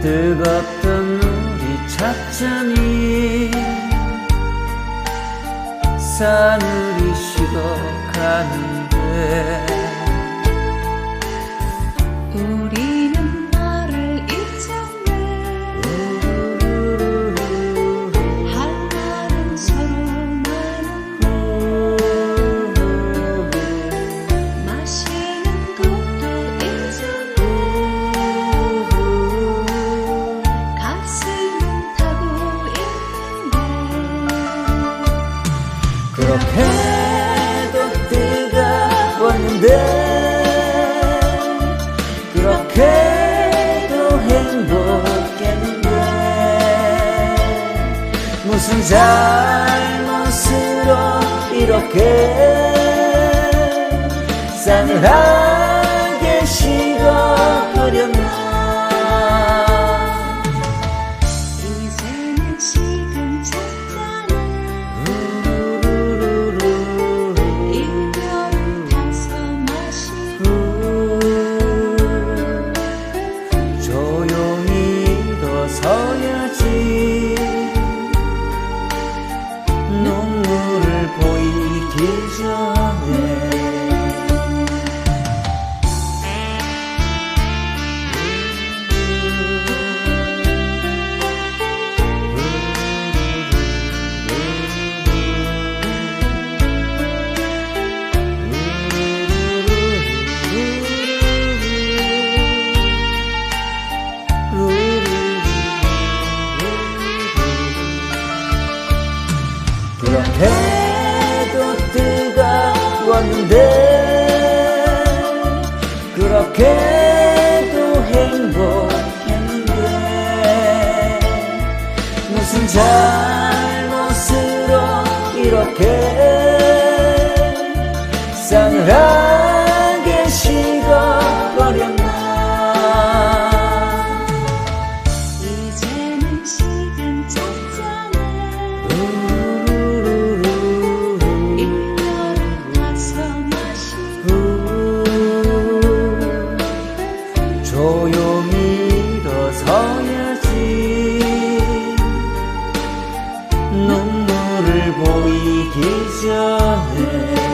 걷던 우리 차천이 사늘이 식어가는 그렇게도 뜨거웠는데 그렇게도 행복했는데 무슨 잘못으로 이렇게 싸늘하 그렇게도 뜨거웠는데 그렇게도 행복했는데 무슨 잘못으로 이렇게 싸늘하 He's your name.